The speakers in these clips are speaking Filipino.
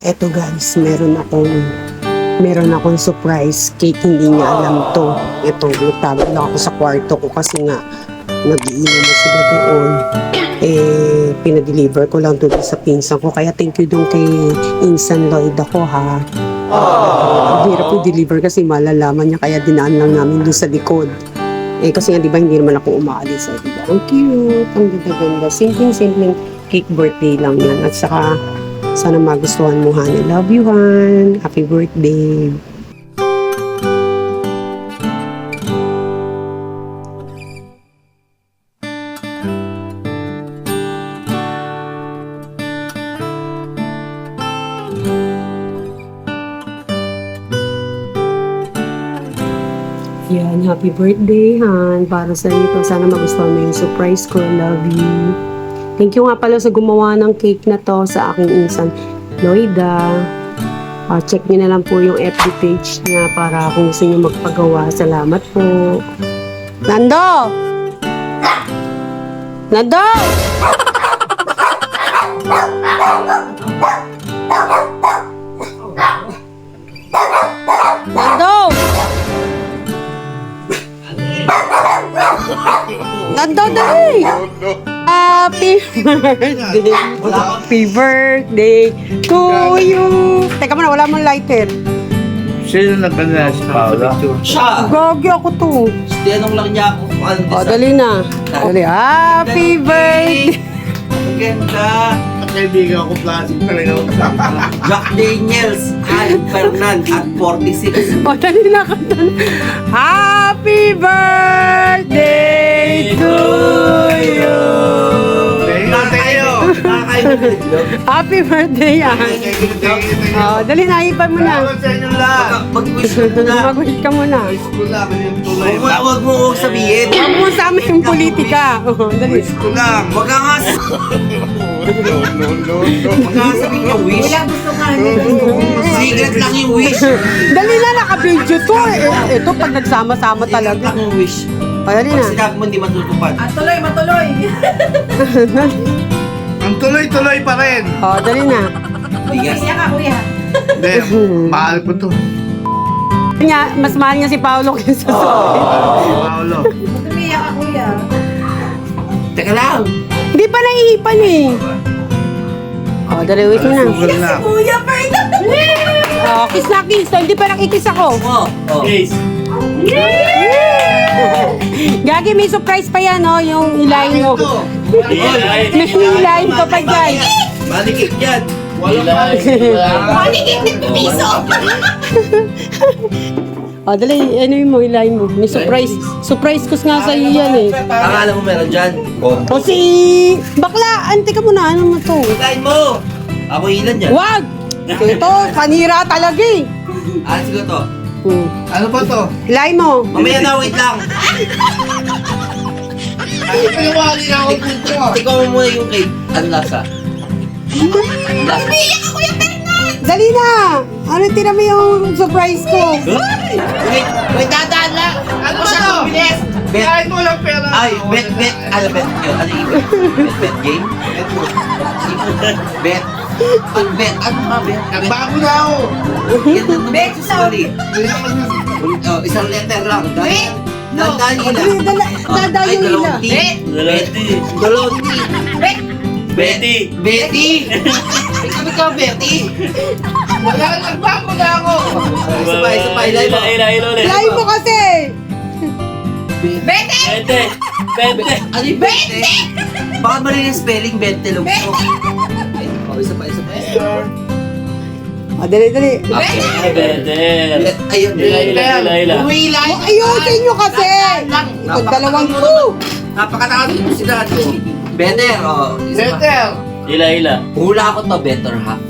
Eto guys, meron akong meron akong surprise cake, hindi niya alam to. Ito, nagtago lang ako sa kwarto ko kasi nga nag-iinom na sila doon. Eh, pinadeliver ko lang doon sa pinsan ko. Kaya thank you doon kay Insan Lloyd ako ha. Ang hirap i-deliver kasi malalaman niya kaya dinaan lang namin doon sa likod. Eh kasi nga di ba hindi naman ako umaalis. Eh, diba? Ang cute, ang ganda-ganda. Simpleng-simpleng cake birthday lang yan. At saka sana magustuhan mo, Han. I love you, Han. Happy birthday. Yan, happy birthday, Han. Para sa ito, sana magustuhan mo yung surprise ko. Love you. Thank you nga pala sa gumawa ng cake na to sa aking insan, Loida. Ah, check niyo na lang po yung FB page niya para kung gusto niyo magpagawa. Salamat po. Nando! Nando! Nando! Nando, dali! Happy birthday! Happy birthday to you! Teka muna, wala mong lighter. Sino nagkanda si Paula? Siya! Gagi ako to. Tinanong lang niya ako kung ano O, dali na. Dali. Happy birthday! Ang ganda! Kaibigan ko plastic talaga. Jack Daniels, Al Fernan at 46. O, dali na na. Happy birthday Happy birthday, yan. O, dali na, ipan mo na. Salamat sa inyo lahat. Mag-wish mo na. Mag-wish ka muna. Lang. Huwag mo, huwag mo huwag sabihin. Huwag mo sa amin yung politika. O, dali. Wish ko lang. Ka nga, No, no, no, no. huwag ka nga sabihin yung wish. Secret lang yung wish. Dali na, naka-video to. Eh, ito, pag nagsama-sama Secret talaga. lang yung wish. O, dali Pag na. sinabi mo hindi matutupad. At tuloy, matuloy. Tuloy-tuloy pa rin. O, dali na. Bigas. Ka, kuya. Hindi, mahal ko to. Niya, mas mahal niya si Paolo kaysa sa Paolo. Umiiyak ka, kuya. Teka lang. Hindi pa naiipan eh. O, dali, wait mo na. Sugal na. Kuya, Ferdinand! O, kiss na kiss. Hindi pa nakikis ako. Oh, oh. Gagi, may surprise pa yan, oh, yung ilayin mo. Ito. May ilayin pa pa dyan. Malikik yan. Maligit ng piso! O, dali, ano yung mo, ilayin mo. May surprise. Surprise ko nga sa iyo yan eh. Akala mo meron dyan? Oh. O si... Bakla, ante ka muna. Ano mo to? Kain mo! Ako ilan dyan? Wag! Ito, panira talaga eh. Ah, sige to. Hmm. Ano ba to? Ilayin mo. Mamaya na, wait lang. Pinawali na ako dito. Ikaw mo muna yung cake. Ano lasa? Lasa. Dali na! Ano tira mo yung surprise ko? Wait, wait, dadaan lang. Ano ba to? Bilis. Bet. Kahit mo lang pera. Ay, bet, bet. Ano bet yun? Ano yung bet? Bet, bet game? Bet. Ang bet. Ano nga bet? Nagbago na ako. Yan naman. Bet, Sorry. Oh, isang letter lang. Bet. Dadaan O, nila. dali, dala, dada Ay, yung ila. dalawang T. Bet. Dalawang T. Bet! Betty. Betty. Ikaw ikaw, Betty. Wala, nagbago na ako. Isa pa, isa pa. Ilay mo. Ilayin mo kasi! Bete! Bente! Bente! Ano yung Bente? Baka mali yung spelling Bente lang po. Oh, isa pa, isa pa. O, dali, dali. Okay. Bente! Bet, ayun. Ila, ila, ila, ila. Umila. O, ayusin nyo kasi! Ito, dalawang to. Napakatakas mo sila to. Better, oh. Isa pa. Better. Ila, ila. Hula ko to, better half.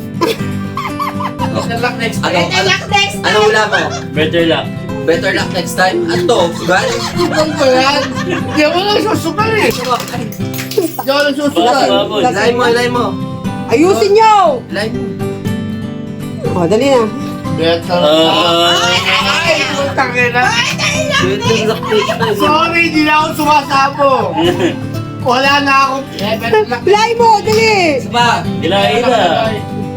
Oh. Good luck next Ano, Bete ano, luck next ano hula mo? Better luck. Better luck next time? Ano to? Sugal? Sugal ko yan. Hindi ako lang susugal eh. Hindi ako lang bawas. Ilay mo, ilay mo. Ayusin nyo! Ilay mo. O, dali na. Better. Ah. Ay, putang ina. Next time. Sorry, hindi na ako sumasabo. Wala na ako. Ilayin mo, dali! Isa pa. Ila, ila.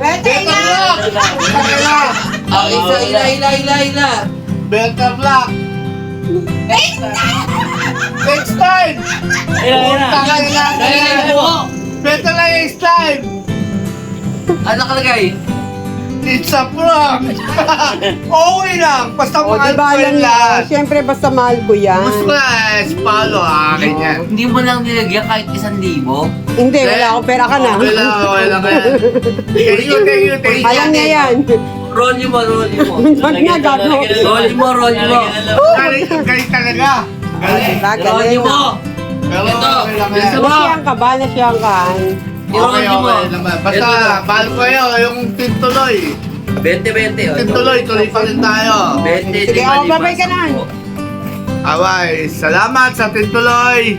Pwede Beta na. Black! Tangina! Ah, isa, ila, ila, ila, ila. Beta Black! Next time! Ila, ila. Tangina! Nalilay mo. Beta lang next time! Ano nakalagay? It's a prank! okay lang! Basta O, mahal di ba ko alam yung niya? lahat! Siyempre, basta mahal ko yan. Gusto ko na eh, Palo, akin yan. Hindi mo lang nilagyan kahit isang libo. Hindi, wala akong pera ka na. Okay lang, okay lang yan. Thank you, thank you, thank you. Alam niya yan. Roll mo, roll mo. Wag na, gago. Roll mo, roll mo. Galing, galing talaga. Galing. Diba, Roll galing. mo. Pero Ito, okay lang yan. Nasiyang ka ba? Nasiyang ka? Okay, okay naman. Basta, mahal ko yun, yung tintuloy. 20-20. oh. Tintuloy, tuloy pa rin tayo. 20, Sige, lima, oh, lima, babay ka na. Away, salamat sa tintuloy.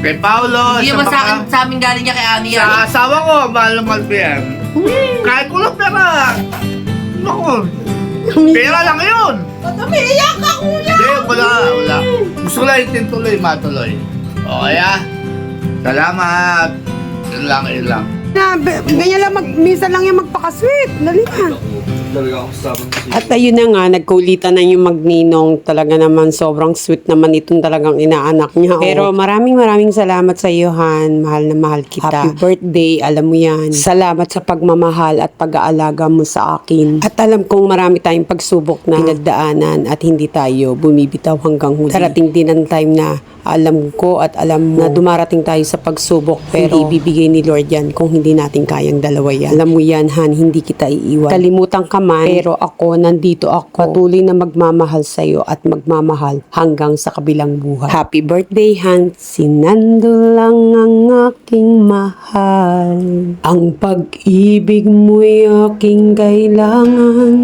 Kay Paolo. Hindi sa naman sa mga- akin, sa amin galing niya kay Ani Sa yan. asawa ko, mahal na mahal ko yan. Kahit ko lang pera. Naku, pera lang yun. Ba't umiiyak ka, kuya? Hindi, wala, wala. Gusto ko lang yung tintuloy, matuloy. Okay ah. Salamat. Yun lang, yun lang. Na, ganyan lang, mag, minsan lang yung magpaka-sweet. Dali na. At ayun na nga, nagkulitan na yung magninong. Talaga naman, sobrang sweet naman itong talagang inaanak niya. Pero maraming maraming salamat sa iyo, Han. Mahal na mahal kita. Happy birthday, alam mo yan. Salamat sa pagmamahal at pag-aalaga mo sa akin. At alam kong marami tayong pagsubok na pinagdaanan at hindi tayo bumibitaw hanggang huli. Darating din ang time na alam ko at alam mo na dumarating tayo sa pagsubok pero hindi ibibigay ni Lord yan kung hindi natin kayang dalawa yan. Alam mo yan, Han, hindi kita iiwan. Kalimutan ka man, pero ako, nandito ako. Patuloy na magmamahal sa'yo at magmamahal hanggang sa kabilang buhay. Happy birthday, Han. Si Nando lang ang aking mahal. Ang pag-ibig mo'y aking kailangan.